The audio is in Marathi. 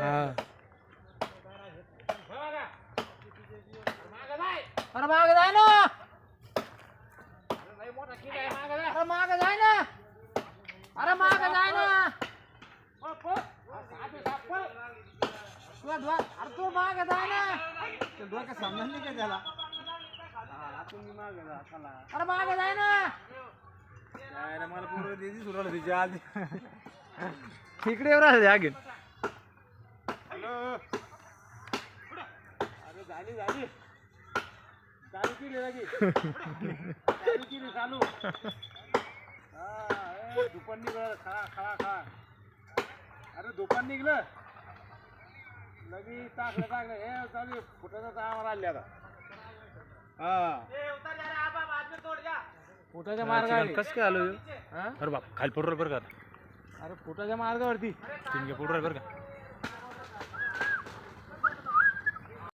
हा. अरे माग जाय ना. अरे माग जाय ना. अरे माग जाय ना. तुला ध्वा- अरे तू माग जाय ना. डोक्यात सामना नाही का त्याला अरे माग जाय ना. मला पूर्ण दिदी सुरवलं तिच्या आधी. इकडे येऊ राहिले अगेन अरे झाली झाली. चालू केली लगी चालू केली चालू. हा दुपार निघलं. खळा खळा खळा अरे दुपार निघलं. लगी टाकलं टाकलं. हे चालू आहे. फुटाचा आम्हाला आले आता. हा. फुटाच्या मार्गाने कसं काय आलो? हा? अरे बाप खाली पडू बरं का अरे फुटाच्या मार्गावरती. तीन घे पडू बरं का.